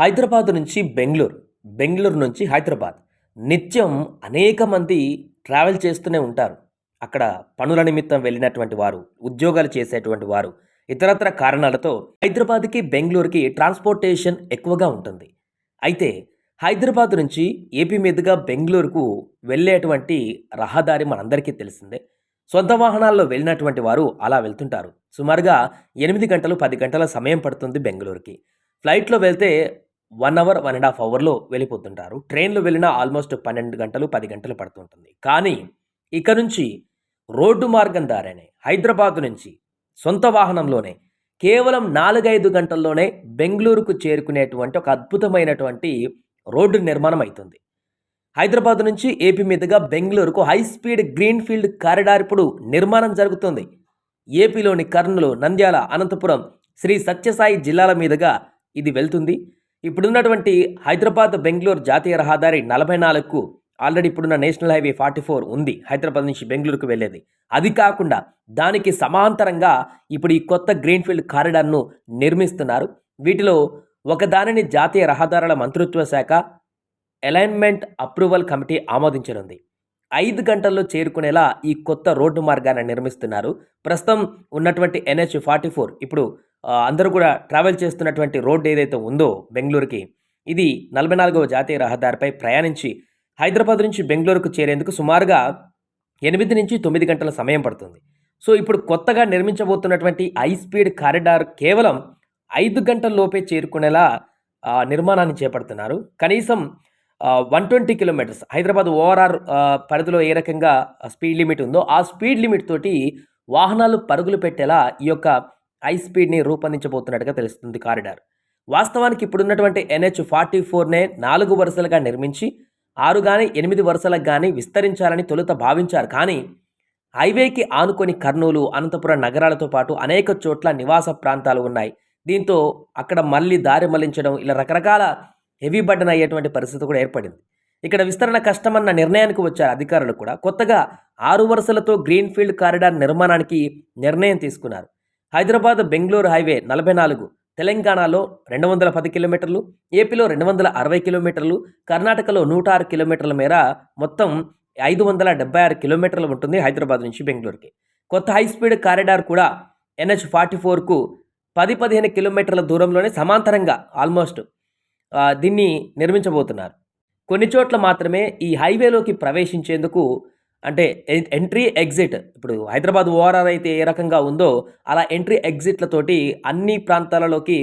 హైదరాబాద్ నుంచి బెంగళూరు బెంగళూరు నుంచి హైదరాబాద్. నిత్యం అనేక మంది ట్రావెల్ చేస్తూనే ఉంటారు. అక్కడ పనుల నిమిత్తం వెళ్ళినటువంటి వారు ఉద్యోగాలు చేసేటువంటి వారు ఇతరత్ర కారణాలతో హైదరాబాద్కి బెంగళూరుకి ట్రాన్స్పోర్టేషన్ ఎక్కువగా ఉంటుంది. అయితే హైదరాబాద్ నుంచి ఏపీ మీదుగా బెంగళూరుకు వెళ్ళేటువంటి రహదారి మనందరికీ తెలిసిందే. సొంత వాహనాల్లో వెళ్ళినటువంటి వారు అలా వెళ్తుంటారు. సుమారుగా ఎనిమిది గంటలు పది గంటల సమయం పడుతుంది బెంగళూరుకి. ఫ్లైట్లో వెళ్తే one hour one and half అవర్లో వెళ్ళిపోతుంటారు. ట్రైన్లో వెళ్ళినా ఆల్మోస్ట్ పన్నెండు గంటలు పది గంటలు పడుతుంటుంది. కానీ ఇక నుంచి రోడ్డు మార్గం దారానే హైదరాబాద్ నుంచి సొంత వాహనంలోనే కేవలం నాలుగైదు గంటల్లోనే బెంగళూరుకు చేరుకునేటువంటి ఒక అద్భుతమైనటువంటి రోడ్డు నిర్మాణం అవుతుంది హైదరాబాద్ నుంచి ఏపీ మీదుగా బెంగళూరుకు high speed green field corridor ఇప్పుడు నిర్మాణం జరుగుతుంది. ఏపీలోని కర్నూలు నంద్యాల అనంతపురం శ్రీ సత్యసాయి జిల్లాల మీదుగా ఇది వెళ్తుంది. ఇప్పుడున్నటువంటి హైదరాబాద్ బెంగళూరు జాతీయ రహదారి నలభై నాలుగుకు ఆల్రెడీ ఇప్పుడున్న నేషనల్ హైవే ఫార్టీ ఫోర్ ఉంది. హైదరాబాద్ నుంచి బెంగళూరుకు వెళ్ళేది. అది కాకుండా దానికి సమాంతరంగా ఇప్పుడు ఈ కొత్త గ్రీన్ఫీల్డ్ కారిడార్ను నిర్మిస్తున్నారు. వీటిలో ఒకదానిని జాతీయ రహదారుల మంత్రిత్వ శాఖ అలైన్మెంట్ అప్రూవల్ కమిటీ ఆమోదించనుంది. ఐదు గంటల్లో చేరుకునేలా ఈ కొత్త రోడ్డు మార్గాన్ని నిర్మిస్తున్నారు. ప్రస్తుతం ఉన్నటువంటి ఎన్హెచ్ ఫార్టీ ఫోర్ ఇప్పుడు అందరూ కూడా ట్రావెల్ చేస్తున్నటువంటి రోడ్డు ఏదైతే ఉందో బెంగళూరుకి ఇది నలభై నాలుగవ జాతీయ రహదారిపై ప్రయాణించి హైదరాబాద్ నుంచి బెంగళూరుకు చేరేందుకు సుమారుగా ఎనిమిది నుంచి తొమ్మిది గంటల సమయం పడుతుంది. సో ఇప్పుడు కొత్తగా నిర్మించబోతున్నటువంటి హై స్పీడ్ కారిడార్ కేవలం ఐదు గంటల లోపే చేరుకునేలా నిర్మాణాన్ని చేపడుతున్నారు. కనీసం one twenty kilometres Hyderabad overall పరిధిలో ఏ రకంగా స్పీడ్ లిమిట్ ఉందో ఆ స్పీడ్ లిమిట్ తోటి వాహనాలు పరుగులు పెట్టేలా ఈ యొక్క హై స్పీడ్ని రూపొందించబోతున్నట్టుగా తెలుస్తుంది కారిడార్. వాస్తవానికి ఇప్పుడున్నటువంటి ఎన్హెచ్ ఫార్టీ ఫోర్నే నాలుగు వరుసలుగా నిర్మించి ఆరు కానీ ఎనిమిది వరుసలకు కానీ విస్తరించాలని తొలుత భావించారు. కానీ హైవేకి ఆనుకొని కర్నూలు అనంతపురం నగరాలతో పాటు అనేక చోట్ల నివాస ప్రాంతాలు ఉన్నాయి. దీంతో అక్కడ మళ్ళీ దారి మళ్ళించడం ఇలా రకరకాల హెవీ బడ్డన్ అయ్యేటువంటి పరిస్థితి కూడా ఏర్పడింది. ఇక్కడ విస్తరణ కష్టమన్న నిర్ణయానికి వచ్చారు అధికారులు కూడా. కొత్తగా ఆరు వరుసలతో గ్రీన్ఫీల్డ్ కారిడార్ నిర్మాణానికి నిర్ణయం తీసుకున్నారు. హైదరాబాద్ బెంగళూరు హైవే నలభై నాలుగు తెలంగాణలో రెండు వందల పది కిలోమీటర్లు ఏపీలో రెండు వందల అరవై కిలోమీటర్లు కర్ణాటకలో నూట ఆరు కిలోమీటర్ల మేర మొత్తం ఐదు వందల డెబ్బై ఆరు కిలోమీటర్లు ఉంటుంది హైదరాబాద్ నుంచి బెంగళూరుకి. కొత్త హై స్పీడ్ కారిడార్ కూడా ఎన్హెచ్ ఫార్టీ ఫోర్కు పది పదిహేను కిలోమీటర్ల దూరంలోనే సమాంతరంగా ఆల్మోస్ట్ దీన్ని నిర్మించబోతున్నారు. కొన్ని చోట్ల మాత్రమే ఈ హైవేలోకి ప్రవేశించేందుకు అంటే ఎంట్రీ ఎగ్జిట్ ఇప్పుడు హైదరాబాద్ ఓఆర్ఆర్ అయితే ఏ రకంగా ఉందో అలా ఎంట్రీ ఎగ్జిట్లతోటి అన్ని ప్రాంతాలలోకి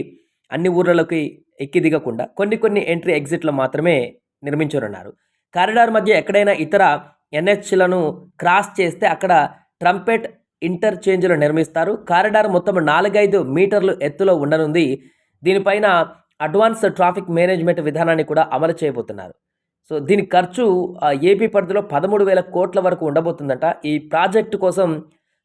అన్ని ఊర్లలోకి ఎక్కి దిగకుండా కొన్ని కొన్ని ఎంట్రీ ఎగ్జిట్లు మాత్రమే నిర్మించనున్నారు. కారిడార్ మధ్య ఎక్కడైనా ఇతర ఎన్హెచ్లను క్రాస్ చేస్తే అక్కడ ట్రంపెట్ ఇంటర్చేంజ్లు నిర్మిస్తారు. కారిడార్ మొత్తం నాలుగైదు మీటర్లు ఎత్తులో ఉండనుంది. దీనిపైన అడ్వాన్స్ ట్రాఫిక్ మేనేజ్మెంట్ విధానాన్ని కూడా అమలు చేయబోతున్నారు. సో దీని ఖర్చు ఏపీ పరిధిలో పదమూడు వేల కోట్ల వరకు ఉండబోతుందట. ఈ ప్రాజెక్టు కోసం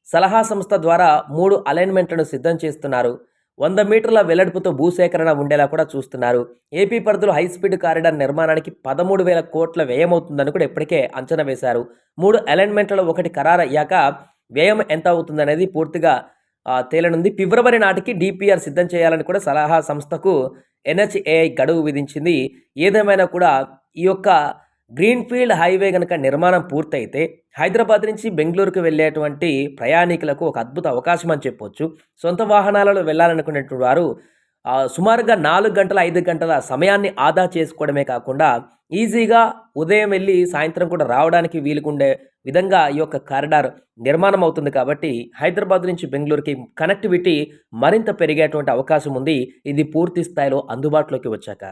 సలహా సంస్థ ద్వారా మూడు అలైన్మెంట్లను సిద్ధం చేస్తున్నారు. వంద మీటర్ల వెల్లడిపుతో భూసేకరణ ఉండేలా కూడా చూస్తున్నారు. ఏపీ పరిధిలో హై స్పీడ్ కారిడార్ నిర్మాణానికి పదమూడు వేల కోట్ల వ్యయమవుతుందని కూడా ఇప్పటికే అంచనా వేశారు. మూడు అలైన్మెంట్లలో ఒకటి ఖరారు అయ్యాక వ్యయం ఎంత అవుతుందనేది పూర్తిగా తేలనుంది. ఫిబ్రవరి నాటికి డిపిఆర్ సిద్ధం చేయాలని కూడా సలహా సంస్థకు ఎన్హెచ్ఏఐ గడువు విధించింది. ఏదేమైనా కూడా ఈ యొక్క గ్రీన్ఫీల్డ్ హైవే కనుక నిర్మాణం పూర్తయితే హైదరాబాద్ నుంచి బెంగళూరుకు వెళ్ళేటువంటి ప్రయాణికులకు ఒక అద్భుత అవకాశం అని చెప్పొచ్చు. సొంత వాహనాలలో వెళ్ళాలనుకునేటువంటి వారు సుమారుగా నాలుగు గంటల ఐదు గంటల సమయాన్ని ఆదా చేసుకోవడమే కాకుండా ఈజీగా ఉదయం వెళ్ళి సాయంత్రం కూడా రావడానికి వీలుకుండే విధంగా ఈ యొక్క కారిడార్ నిర్మాణం అవుతుంది కాబట్టి హైదరాబాద్ నుంచి బెంగళూరుకి కనెక్టివిటీ మరింత పెరిగేటువంటి అవకాశం ఉంది. ఇది పూర్తి స్థాయిలో అందుబాటులోకి వచ్చాక.